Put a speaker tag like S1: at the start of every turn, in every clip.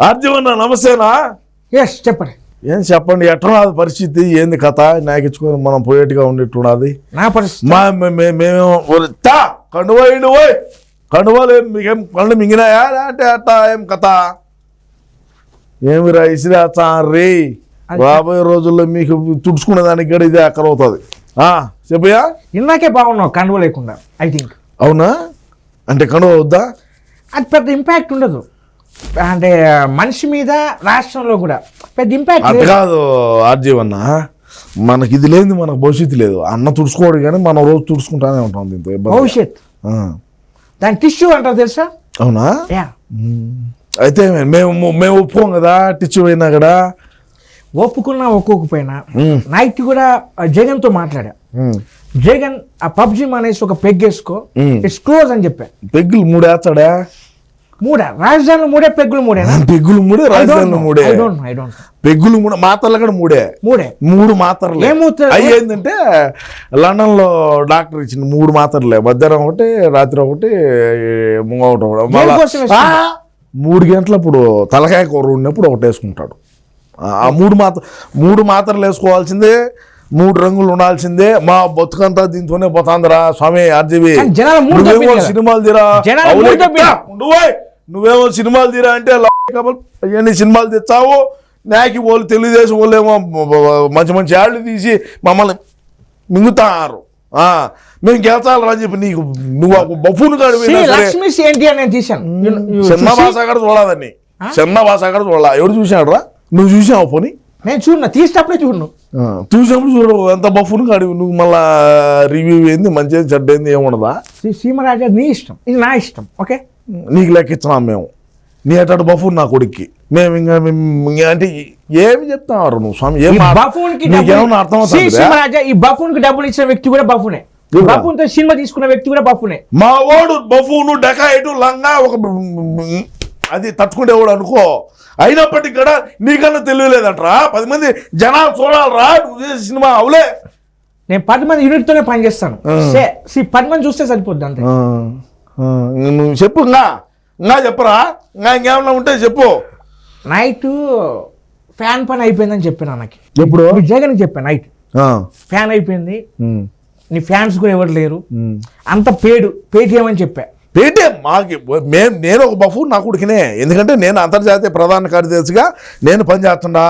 S1: ఆర్జీవన్న నమస్తేనా?
S2: ఎస్ చెప్పండి.
S1: ఏం చెప్పండి ఎట్లున్నది పరిస్థితి? ఏంది కథ? నాకిచ్చుకొని మనం పోయేట్టుగా ఉండేట్టున్నది.
S2: నా పరిస్థితి?
S1: మా మే- మే- మేము ఒరే, తా కండువాయిండు పోయ్ కండువాలు ఏం మీకేం కళ్ళు మింగినాయా? అంటే అట్ట ఏం కథ? ఏమిరా ఇసిరాచా రే? రాబోయే రోజుల్లో మీకు తుడుచుకునే దానికి కూడా ఇదే అక్కడ అవుతుంది చెప్పయా
S2: ఇందాకే బాగున్నావు కండువ లేకుండా ఐ థింక్
S1: అవునా? అంటే కండువ వద్దా?
S2: అది పెద్ద ఇంపాక్ట్ ఉండదు. అంటే మనిషి మీద రాష్ట్రంలో కూడా పెద్ద ఇంపాక్ట్ లేదు.
S1: కాదు ఆర్జీవన్న మనకి ఇది లేదు మనకు భవిష్యత్తు లేదు. అన్న తుడుచుకోడు కానీ మనం రోజు తుడుచుకుంటానే ఉంటాం దీంతో ఇబ్బంది
S2: భవిష్యత్
S1: ఆ.
S2: దాని టిష్యూ అంటారు తెలుసా?
S1: అవునా?
S2: యా.
S1: అయితే మేము మేము ఒప్పుకోం కదా టిచ్చు పోయినా కూడా?
S2: ఒప్పుకున్నా ఒప్పుకోకపోయినా
S1: మ్మ్.
S2: నైట్ కూడా ఆ, జగన్తో మాట్లాడా.
S1: ఉమ్.
S2: జగన్ ఆ పబ్జి మానేసి ఒక పెగ్ వేసుకో
S1: మ్మ్.
S2: ఇట్స్ క్లోజ్ అని చెప్పా.
S1: పెగ్గులు మూడు వేస్తాడా
S2: మూడా. రాజధానిలో మూడే పెగ్గులు మూడేనా
S1: పెగ్గులు మూడే రాజధానిలో మూడే. పెగ్గులు మూడు మాత్రలు కూడా మూడే.
S2: మూడే.
S1: మూడు మాత్రలే. ఏంటంటే లండన్లో డాక్టర్ ఇచ్చిన మూడు మాత్రలే. మధ్యాహ్నం ఒకటి రాత్రి ఒకటి ముంగ ఒకటి. మూడు గంటలప్పుడు తలకాయ కూర ఉన్నప్పుడు ఒకటి వేసుకుంటాడు. ఆ, మూడు మాత్ర మూడు మాత్రలు వేసుకోవాల్సిందే మూడు రంగులు ఉండాల్సిందే. మా బతుకంతా దీంతోనే పోతాందిరా స్వామి ఆర్జీవి.
S2: మూడు.
S1: సినిమాలు తీరా? నువ్వేమో సినిమాలు తీరా అంటే అవన్నీ సినిమాలు తెచ్చావు? నాకి వాళ్ళు తెలుగుదేశం వాళ్ళు ఏమో మంచి మంచి యాళ్ళు తీసి మమ్మల్ని మింగుతారు. ఆ, మేము గెలిచాలి అని చెప్పి నీకు నువ్వు బఫూన్ కాడు
S2: లక్ష్మి ఏంటి అని నేను తీశాను
S1: చిన్న భాష అక్కడ చూడాలని చిన్న భాష అక్కడ చూడాల? ఎవరు చూశాడు రా నువ్వు చూసావు పోనీ?
S2: నేను చూడను తీసేటప్పుడే చూడను.
S1: చూసినప్పుడు చూడు ఎంత బఫూన్ కాడు నువ్వు మళ్ళా రివ్యూ ఏంది మంచిది చెడ్డ ఏంది ఏముండదా
S2: శ్రీ సీమరాజా నీ ఇష్టం. ఇది నా ఇష్టం ఓకే?
S1: నీకు లెక్కించినాం మేము. నీ అటు బఫు నా కొడుక్కి. మేము ఇంకా అంటే ఏమి చెప్తావు నువ్వు స్వామి? ఏం
S2: ఈ
S1: మా-
S2: బఫూన్కి
S1: నీకేమన్నా అర్థం అవుతుందా?
S2: ఈ బఫూన్కి డబ్బులు ఇచ్చిన వ్యక్తి కూడా బఫూనే? బఫూన్తో సినిమా తీసుకున్న వ్యక్తి కూడా బఫూనే.
S1: మా వాడు బఫూను డకాయిటు లంగా ఒక అది తట్టుకునేవాడు అనుకో. అయినప్పటికీ కూడా నీకన్నా తెలియలేదంటరా పది మంది జనాలు చూడాలరా నువ్వు సినిమా అవులే.
S2: నేను పది మంది యూనిట్ తోనే పని చేస్తాను
S1: ఆ.
S2: సే, శ్రీ పది మంది చూస్తే సరిపోద్ది అంతే.
S1: నువ్వు చెప్పు ఇంకా ఇంకా చెప్పరా? ఇంకా ఇంకేమన్నా ఉంటే చెప్పు.
S2: నైట్ ఫ్యాన్ పని అయిపోయిందని చెప్పాను నాకు
S1: ఎప్పుడు?
S2: జగన్ చెప్పాను నైట్. ఫ్యాన్ అయిపోయింది. నీ ఫ్యాన్స్ కూడా ఎవరు లేరు. అంత పేడు పేటిఎం అని చెప్పా.
S1: పేటీఎం? మాకి మేము నేను ఒక బఫు నా కొడుకునే. ఎందుకంటే నేను అంతర్జాతీయ ప్రధాన కార్యదర్శిగా నేను పనిచేస్తున్నా.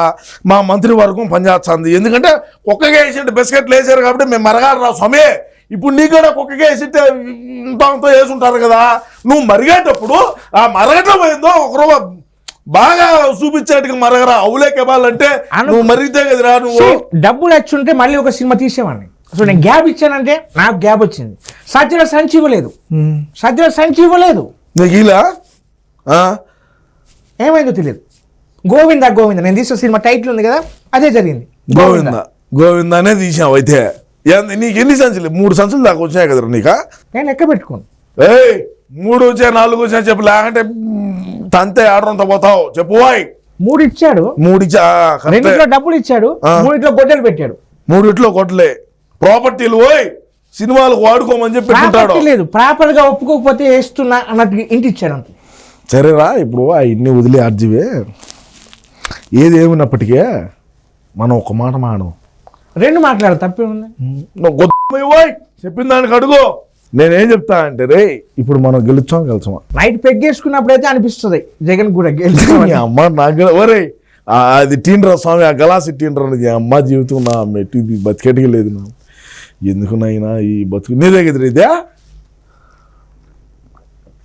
S1: మా మంత్రి వర్గం పనిచేస్తుంది. ఎందుకంటే కుక్కగా వేసింటే బిస్కెట్లు వేసారు కాబట్టి మేము మరగాలి రా స్వామి. ఇప్పుడు నీ కూడా కుక్కగా వేసింటే ఇంత అంతా వేసుంటారు కదా. నువ్వు మరిగేటప్పుడు ఆ మరగటం పోయిందో ఒకరు బాగా చూపించేట్టుగా మరగరా. అవులే కెబాలంటే
S2: అను-
S1: నువ్వు మరిగితే కదరా నువ్వు.
S2: డబ్బులు వచ్చి ఉంటే మళ్ళీ ఒక సినిమా తీసేవాడిని. సో నేను గ్యాప్ ఇచ్చానంటే నాకు గ్యాప్ వచ్చింది. సజ్జల సంచి ఇవ్వలేదు. సజ్జల సంచి ఇవ్వలేదు.
S1: నీకు ఇలా ఆ?
S2: ఏమైందో తెలియదు. గోవింద గోవింద. నేను తీసిన సినిమా టైటిల్ ఉంది కదా అదే జరిగింది.
S1: గోవింద. గోవిందానే తీసావు అయితే. ఏంది నీకు ఎన్ని సంచులు? మూడు సంచులు దాకా వచ్చాయి కదరా నీకా?
S2: నేను లెక్క పెట్టుకోను.
S1: ఏయ్ మూడు వచ్చాయి నాలుగు వచ్చాయి చెప్పు. లేకంటే తంతే ఆర్డర్ పోతావు. చెప్పు వాయ్
S2: మూడు ఇచ్చాడు.
S1: మూడు ఇచ్చా.
S2: రెండిట్లో డబ్బులు ఇచ్చాడు. మూడిట్లో గొడ్డలు పెట్టాడు.
S1: మూడిట్లో కొట్టలే ప్రాపర్టీలు పోయ్ సినిమాలకు వాడుకోమని చెప్పి పెట్టుకుంటాడు.
S2: లేదు. ప్రాపర్గా ఒప్పుకోకపోతే వేస్తున్నా అన్నట్టు ఇంటి ఇచ్చాడు అంతే.
S1: సరేరా ఇప్పుడు ఆ ఇన్ని వదిలే అర్జీవే ఏది ఏమినప్పటికే మనం ఒక మాట మాడం
S2: రెండు మాట్లాడు తప్పే ఉంది.
S1: చెప్పిన దానికి అడుగు. నేనేం చెప్తా అంటే రే ఇప్పుడు మనం గెలుచాం గెలిచామా
S2: నైట్ పెగ్గేసుకున్నప్పుడు అయితే అనిపిస్తుంది. జగన్ కూడా గెలిచామని.
S1: ఈ అమ్మ నాకు ఒరే అది టీండ్రా స్వామి ఆ గలాసి టీండ్రా అనేది అమ్మ జీవితం నా మెట్టి బతికేటికి లేదు నా ఎందుకు నాయనా ఈ బతుకు నీ దగ్గర ఇదే?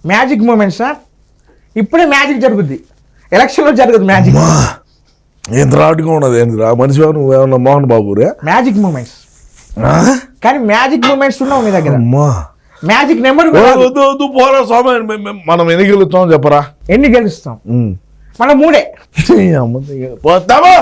S2: మ్యాజిక్ మూమెంట్ సార్ ఇప్పుడే మ్యాజిక్ జరుగుద్ది. ఎలక్షన్లో జరగదు మ్యాజిక్
S1: ఎంత రాటుగా ఉన్నది? ఏందిరా మనిషి నువ్వు ఏమన్నా మోహన్ బాబు రే
S2: మ్యాజిక్ మూమెంట్స్? కానీ మ్యాజిక్ మూమెంట్స్ ఉన్నావు మీ దగ్గర.
S1: అమ్మా.
S2: మ్యాజిక్ నెంబర్
S1: వద్దు వద్దు పోరా స్వామి మనం ఎన్ని గెలుస్తాం చెప్పరా?
S2: ఎన్ని గెలుస్తాం. మన మూడే.
S1: పోతామా